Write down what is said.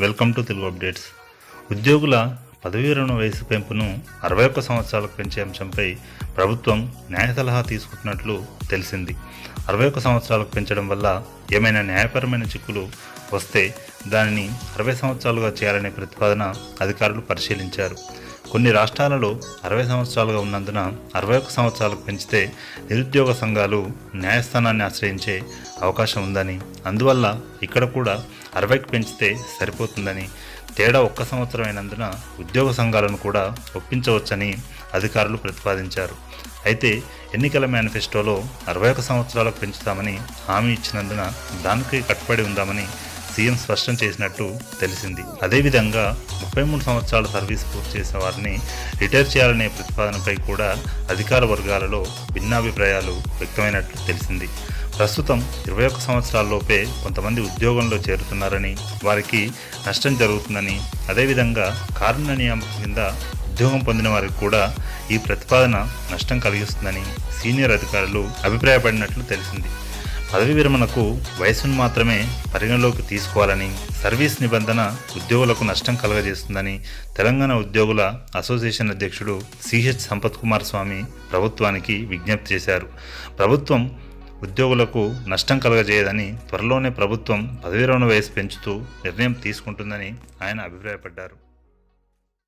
Welcome to Telugu updates. ఉద్యోగుల పదవీ విరమణ వయసు పెంపును అరవై ఒక్క సంవత్సరాలకు పెంచే అంశంపై ప్రభుత్వం న్యాయ సలహా తీసుకుంటున్నట్లు తెలిసింది. అరవై ఒక్క సంవత్సరాలకు పెంచడం వల్ల ఏమైనా న్యాయపరమైన చిక్కులు వస్తే దానిని అరవై సంవత్సరాలుగా చేయాలనే ప్రతిపాదన అధికారులు పరిశీలించారు. కొన్ని రాష్ట్రాలలో అరవై సంవత్సరాలుగా ఉన్నందున అరవై ఒక్క సంవత్సరాలకు పెంచితే నిరుద్యోగ సంఘాలు న్యాయస్థానాన్ని ఆశ్రయించే అవకాశం ఉందని. అందువల్ల ఇక్కడ కూడా అరవైకి పెంచితే సరిపోతుందని. తేడా ఒక్క సంవత్సరం అయినందున ఉద్యోగ సంఘాలను కూడా ఒప్పించవచ్చని అధికారులు ప్రతిపాదించారు. అయితే ఎన్నికల మేనిఫెస్టోలో అరవై ఒక సంవత్సరాలకు పెంచుతామని హామీ ఇచ్చినందున దానికి కట్టుబడి ఉందామని సీఎం స్పష్టం చేసినట్టు తెలిసింది. అదేవిధంగా ముప్పై మూడు సంవత్సరాల సర్వీస్ పూర్తి చేసిన వారిని రిటైర్ చేయాలనే ప్రతిపాదనపై కూడా అధికార వర్గాలలో భిన్నాభిప్రాయాలు వ్యక్తమైనట్లు తెలిసింది. ప్రస్తుతం ఇరవై ఒక్క సంవత్సరాల్లోపే కొంతమంది ఉద్యోగంలో చేరుతున్నారని వారికి నష్టం జరుగుతుందని అదేవిధంగా కారుణ్య నియామకం కింద ఉద్యోగం పొందిన వారికి కూడా ఈ ప్రతిపాదన నష్టం కలిగిస్తుందని సీనియర్ అధికారులు అభిప్రాయపడినట్లు తెలిసింది. పదవి విరమణకు వయసును మాత్రమే పరిగణలోకి తీసుకోవాలని సర్వీస్ నిబంధన ఉద్యోగులకు నష్టం కలగజేస్తుందని తెలంగాణ ఉద్యోగుల అసోసియేషన్ అధ్యక్షుడు సిహెచ్ సంపత్ కుమార్ స్వామి ప్రభుత్వానికి విజ్ఞప్తి చేశారు. ప్రభుత్వం ఉద్యోగులకు నష్టం కలగజేయదని త్వరలోనే ప్రభుత్వం పదవి విరమణ వయసు పెంచుతూ నిర్ణయం తీసుకుంటుందని ఆయన అభిప్రాయపడ్డారు.